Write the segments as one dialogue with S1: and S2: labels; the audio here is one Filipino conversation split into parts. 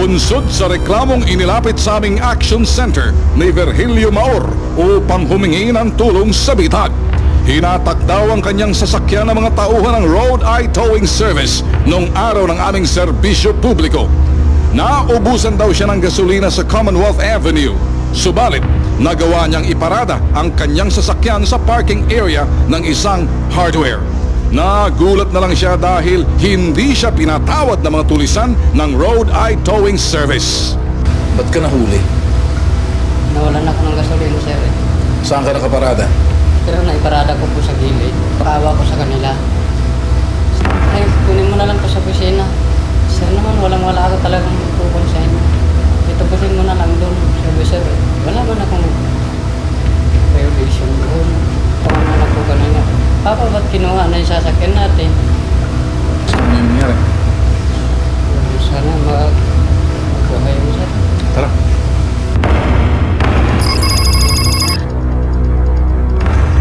S1: Bunsod sa reklamong inilapit sa aming action center ni Virgilio Maor upang humingi ng tulong sa bitag. Hinatak daw ang kanyang sasakyan ng mga tauhan ng Road Eye Towing Service noong araw ng aming serbisyo publiko. Naubusan daw siya ng gasolina sa Commonwealth Avenue. Subalit, nagawa niyang iparada ang kanyang sasakyan sa parking area ng isang hardware. Nagulat na lang siya dahil hindi siya pinatawad ng mga tulisan ng Road Eye Towing Service.
S2: Ba't ka nahuli?
S3: Nawalan ako ng gasolina, sir. eh.
S2: Saan ka nakaparada?
S3: Pero naiparada ko po sa gilid. Pakawa ko sa kanila. Ay, kunin mo na lang po sa kusina. Sir naman, walang wala ako talagang tukon sa inyo. Itubusin mo na lang doon, sabi sir. eh. Wala man akong violation doon. Na po kanina. Papa, ba't kinuha na yung sasakyan natin?
S2: Saan mo yung nangyari?
S3: Sana. Magbuhay mo, sir.
S2: Tara.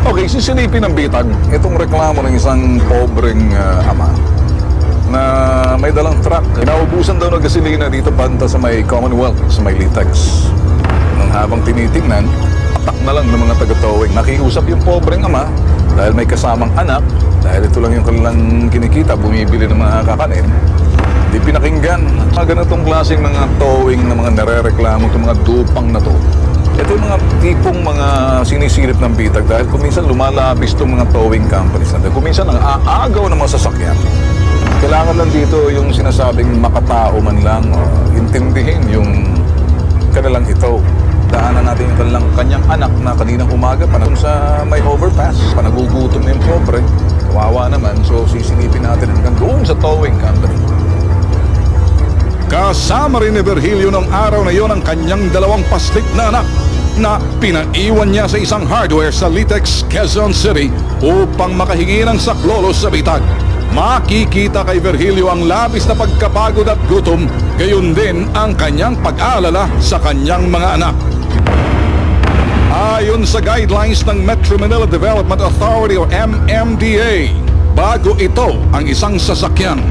S2: Okay, sisilipin ng bitag itong reklamo ng isang pobreng ah, ama na may dalang truck. Inaubusan daw ng gasolina dito banda sa may Commonwealth, sa may Litex. Nang habang tinitingnan, atak na lang ng mga taga-towing. Nakiusap yung pobreng ama dahil may kasamang anak, dahil ito lang yung kanilang kinikita, bumibili ng mga kakanin. Di pinakinggan. Mga ganitong klaseng mga towing na mga nare-reklamo itong mga dupang na to. Ito yung mga tipong mga sinisilip ng bitag dahil kuminsan lumalabis itong mga towing companies natin. Kuminsan ang aagaw ng mga sasakyan. Kailangan lang dito yung sinasabing makatao man lang, o intindihin yung kanilang ito. Daanan natin yung kanilang kanyang anak na kaninang umaga pa sa may overpass. Panagugutom na yung pobre. Kawawa naman. So sisilipin natin hanggang doon sa towing company.
S1: Kasama rin ni Virgilio ng araw na yon ang kanyang dalawang paslit na anak na pinaiwan niya sa isang hardware sa Litex, Quezon City upang makahingi ng saklolo sa bitag. Makikita kay Virgilio ang labis na pagkapagod at gutom, gayon din ang kanyang pag-aalala sa kanyang mga anak. Ayon sa guidelines ng Metro Manila Development Authority o MMDA, bago ito ang isang sasakyan,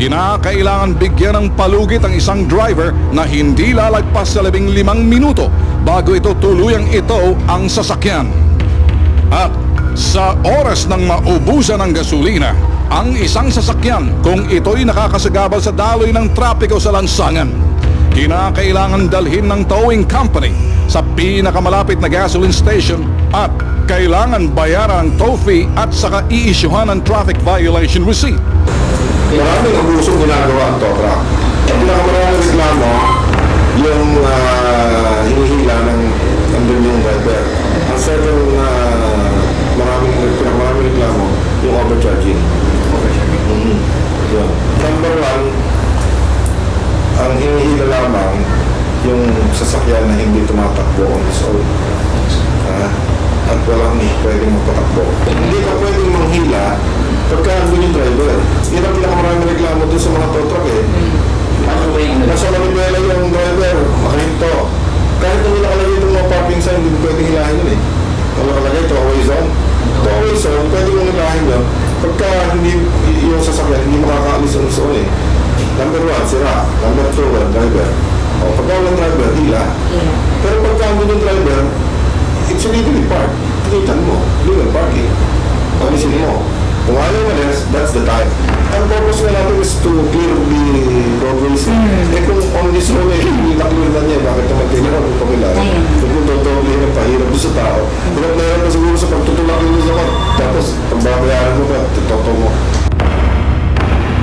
S1: kinakailangan bigyan ng palugit ang isang driver na hindi lalagpas sa labing limang minuto bago ito tuluyang ito ang sasakyan. At sa oras ng maubusan ng gasolina, ang isang sasakyan kung ito'y nakakasagabal sa daloy ng trapiko sa lansangan, kinakailangan dalhin ng towing company sa pinakamalapit na gasoline station at kailangan bayaran ng tow fee at saka i-issuehan ng traffic violation receipt.
S4: Maraming abusong ginagawa ang tow truck. Ang pinakamaraming reklamo, yung uh, hinihila ng nandun yung driver. Ang second na maraming pinakamaraming reklamo, yung overcharging. Overcharging? Mm-hmm. Yun. Number one, ang hinihila lamang yung sasakyan na hindi tumatakbo on its own. Ah, at walang pwedeng magpatakbo. Hindi ka pwedeng manghila pagka andun yung driver. Yan ang pinakamaraming reklamo dun sa mga tow truck eh. Nasa manibela yung driver, makahinto. Kahit nung nakalagay itong no parking sign, hindi mo pwedeng hilahin yun eh. Kung nakalagay, two away zone. Two away zone, pwede mong hilahin yun. Pagka hindi y- yung sasakyan, hindi makakaalis yung zone eh. Number one, sira. Number two, walang driver. O, pagka walang driver, hila. Pero pagka andun yung driver, it's illegally parked. Tinitan mo, legal parking. Alisin mo. Kung ayaw malis, that's the time. Ang purpose nga natin is to clear the roadways. Eh kung on this road eh, hindi na-clear na niya, bakit naman tinira kung pamilya? Kung kung totoo, hirap pa, hirap doon sa tao. Hirap na hirap na siguro sa pagtutulak nyo sa mga. Tapos, pag babayaran mo pa, totoo mo.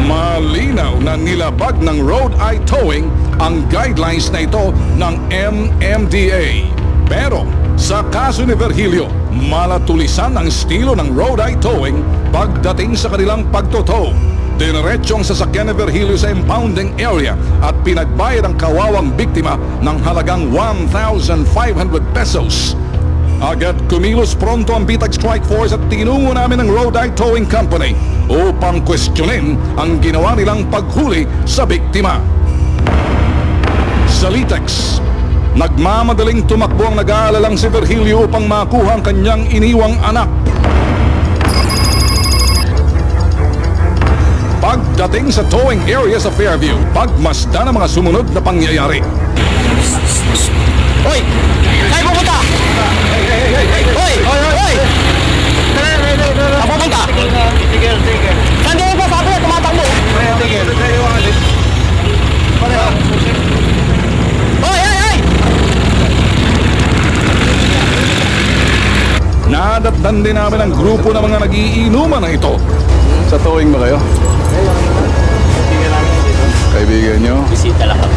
S1: Malinaw na nilabag ng Road Eye Towing ang guidelines na ito ng MMDA. Pero sa kaso ni Virgilio, malatulisan ang estilo ng Road Eye Towing pagdating sa kanilang pagtotow. Dineretso ang sasakyan ni Virgilio sa impounding area at pinagbayad ang kawawang biktima ng halagang 1,500 pesos. Agad kumilos pronto ang Bitag Strike Force at tinungo namin ng Eye Towing Company upang kwestiyonin ang ginawa nilang paghuli sa biktima. Sa Litex, nagmamadaling tumakbo ang nag-aalalang si Virgilio upang makuha ang kanyang iniwang anak.
S5: Pagdating sa towing area sa Fairview, pagmasdan ang mga sumunod na pangyayari.
S6: Hoy! Saan pupunta? Hoy! Hoy! Hoy! Saan pupunta? Saan din pa sabi na tumatakbo? Hoy! Hoy! Hoy!
S5: Nadatdan din namin ang grupo ng mga nagiinuman na ito.
S1: Sa towing ba kayo? Kaibigan nyo?
S6: Bisita lang kami.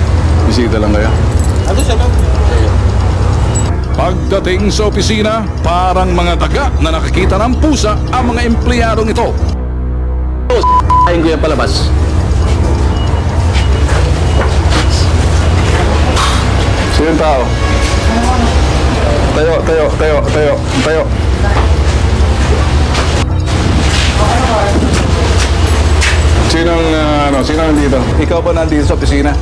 S1: Bisita lang kayo?
S5: Pagdating sa opisina, parang mga daga na nakakita ng pusa ang mga empleyadong ito.
S1: Ayun ko yan palabas. Sino yung tao? Tayo, tayo, tayo, tayo, tayo. Sino ang, ah, ano, sino nandito? Ikaw ba nandito sa opisina?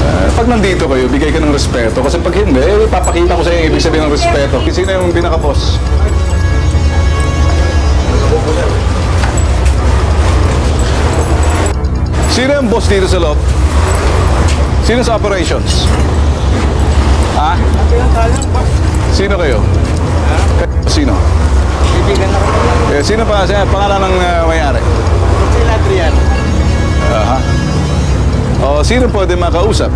S1: Ah, pag nandito kayo, bigay ka ng respeto. Kasi pag hindi, eh, papakita ko sa iyo yung ibig sabihin ng respeto. Sino yung pinaka-boss? Sino ang boss dito sa loob? Sino sa operations? Ha? Sino kayo? Sino? Eh, sino pa? Sino pangalan ng uh, may-ari? Aha. O, sino pwede makausap?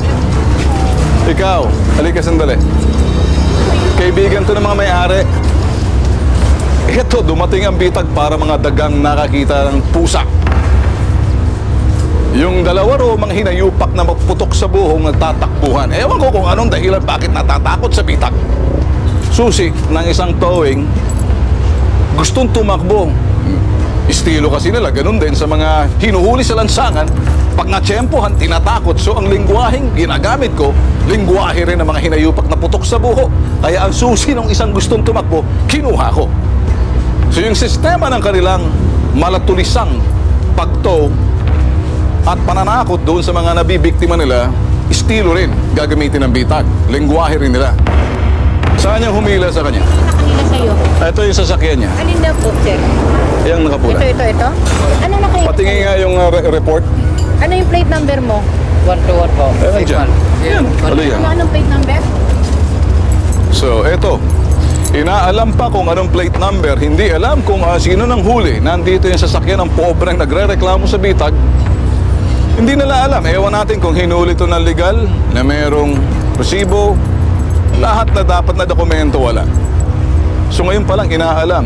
S1: Ikaw, halika sandali. Kaibigan to ng mga may-ari. Ito, dumating ang bitag para mga dagang nakakita ng pusa. Yung dalawa ro, mga hinayupak na magputok sa buhong nagtatakbuhan. Ewan ko kung anong dahilan bakit natatakot sa bitag. Susi ng isang towing, gustong tumakbo. Estilo kasi nila, ganun din sa mga hinuhuli sa lansangan. Pag natsyempohan, tinatakot. So ang lingwaheng ginagamit ko, lingwahe rin ng mga hinayupak na putok sa buho. Kaya ang susi ng isang gustong tumakbo, kinuha ko. So yung sistema ng kanilang malatulisang pagtow at pananakot doon sa mga nabibiktima nila, estilo rin gagamitin ng bitag. Lingwahe rin nila. Saan niya humila sa kanya?
S7: Kanina sa'yo.
S1: Ito yung sasakyan niya.
S7: Alin daw po, sir?
S1: Yung nakapula.
S7: Ito, ito, ito. Ano na kayo?
S1: Patingin nga yung uh, re- report.
S7: Ano yung plate number mo?
S3: 1 to 1 po.
S1: Eh, nandiyan. Yan. Ano yan?
S7: Ano anong plate number?
S1: So, eto. Inaalam pa kung anong plate number, hindi alam kung ah, sino nang huli. Nandito yung sasakyan ng pobreng nagre-reklamo sa bitag. Hindi nila alam. Ewan natin kung hinuli ito ng legal, na merong resibo, lahat na dapat na dokumento wala. So ngayon pa lang inaalam.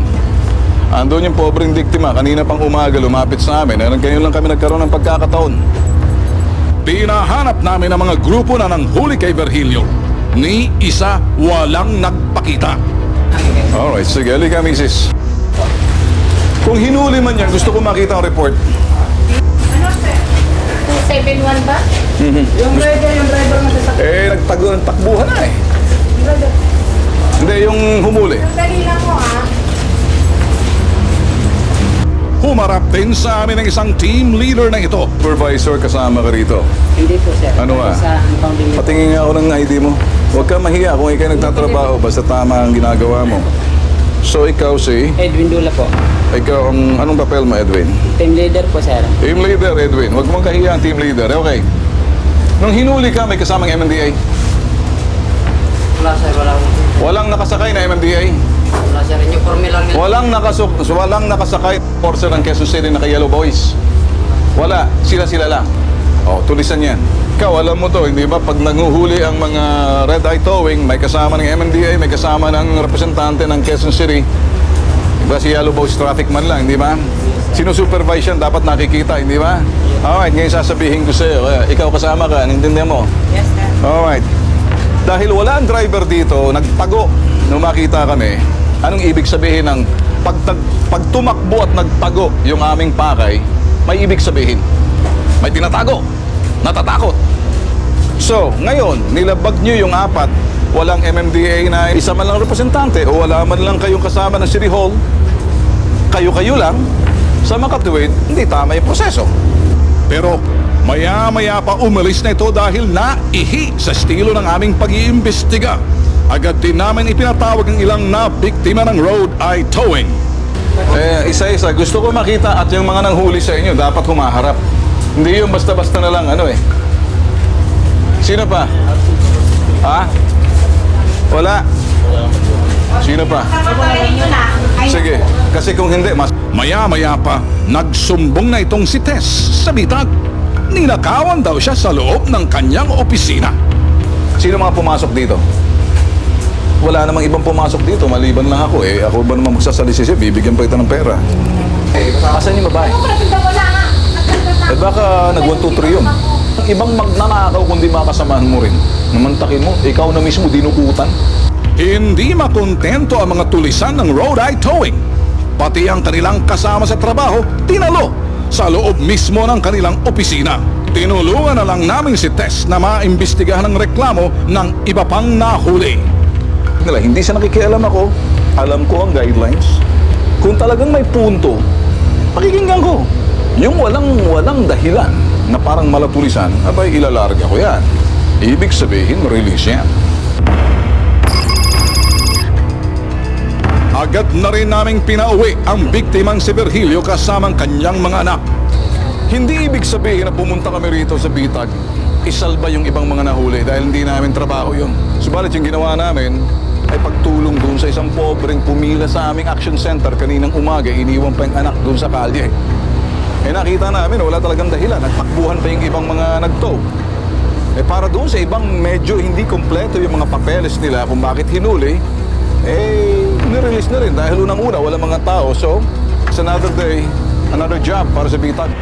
S1: Andun yung pobreng biktima, kanina pang umaga lumapit sa amin. Eh, Ngayon lang kami nagkaroon ng pagkakataon.
S5: Pinahanap namin ang mga grupo na nanghuli kay Virgilio. Ni isa walang nagpakita.
S1: Alright, sige, halika, misis. Kung hinuli man yan, gusto ko makita ang report.
S7: 271 ba? Yung driver, yung driver mo sa
S1: Eh, nagtago ng takbuhan na eh. Hindi, yung humuli.
S7: Dali lang mo, ah.
S5: Humarap din sa amin ang isang team leader na ito.
S1: Supervisor kasama ka rito.
S3: Hindi po sir.
S1: Ano nga?
S3: Sa impounding po.
S1: Patingin nga ako ng ID mo. Huwag ka mahiya kung ikaw nagtatrabaho, basta tama ang ginagawa mo. So, ikaw si...
S3: Edwin Dula po.
S1: Ikaw, ang anong papel mo, Edwin?
S3: Team leader po sir.
S1: Team leader, Edwin. Huwag mong kahiya ang team leader. Eh, Okay. Nung hinuli ka, may kasamang MMDA.
S3: Wala sir, wala po.
S1: Walang nakasakay na MMDA.
S3: Wala sir, yung forme lang nila.
S1: Walang nakasuk walang nakasakay forcer ng Quezon City na kay Yellow Boys. Wala, sila-sila lang. Oh, tulisan 'yan. Ikaw, alam mo to, hindi ba? Pag nanguhuli ang mga red eye towing, may kasama ng MMDA, may kasama ng representante ng Quezon City. Diba si Yellow Boys traffic man lang, di ba? Sinusupervise yan, dapat nakikita, hindi ba? Alright, ngayon sasabihin ko sa'yo, eh, ikaw kasama ka, nintindihan mo?
S3: Yes sir.
S1: Alright. Dahil wala ang driver dito, nagtago nung makita kami, anong ibig sabihin ng pagtag, pag tumakbo at nagtago yung aming pakay, may ibig sabihin. May tinatago. Natatakot. So, ngayon, nilabag nyo yung apat, walang MMDA na isa man lang representante o wala man lang kayong kasama ng City Hall, kayo-kayo lang, sa makatuwid, hindi tama yung proseso.
S5: Pero maya-maya pa umalis na ito dahil naihi sa estilo ng aming pag-iimbestiga. Agad din namin ipinatawag ang ilang na biktima ng road eye towing.
S1: Eh, isa-isa. Gusto ko makita at yung mga nanghuli sa inyo dapat humaharap. Hindi yung basta-basta na lang ano eh. Sino pa? Ha? Wala? Sino pa? Sige. Kasi kung hindi, mas...
S5: Maya-maya pa, nagsumbong na itong si Tess sa bitag. Ninakawan daw siya sa loob ng kanyang opisina.
S1: Sino mga pumasok dito? Wala namang ibang pumasok dito, maliban lang ako eh. Ako ba naman magsasalisisi, bibigyan pa kita ng pera. Eh, asan yung babae? Eh baka nag 1, 2, 3 yun. Ang ibang magnanakaw kundi makasamahan mo rin. Namantakin mo, ikaw na mismo dinukutan.
S5: Hindi makontento ang mga tulisan ng road eye towing. Pati ang kanilang kasama sa trabaho, tinalo sa loob mismo ng kanilang opisina. Tinulungan na lang namin si Tess na maimbestigahan ng reklamo ng iba pang nahuli.
S1: Nila, hindi sa nakikialam ako. Alam ko ang guidelines. Kung talagang may punto, pakikinggan ko. Yung walang walang dahilan na parang malatulisan, abay ilalarga ko yan. Ibig sabihin, release yan.
S5: Agad na rin naming pinauwi ang biktimang si Virgilio kasamang kanyang mga anak.
S1: Hindi ibig sabihin na pumunta kami rito sa Bitag, isalba yung ibang mga nahuli dahil hindi namin trabaho yun. Subalit yung ginawa namin ay pagtulong doon sa isang pobreng pumila sa aming action center kaninang umaga, iniwan pa yung anak doon sa kalye. Eh nakita namin, wala talagang dahilan. Nagtakbuhan pa yung ibang mga nagtow. Eh para doon sa ibang medyo hindi kompleto yung mga papeles nila kung bakit hinuli, eh nirelease na rin dahil unang-una wala mga tao. So, it's another day, another job para sa Bitag.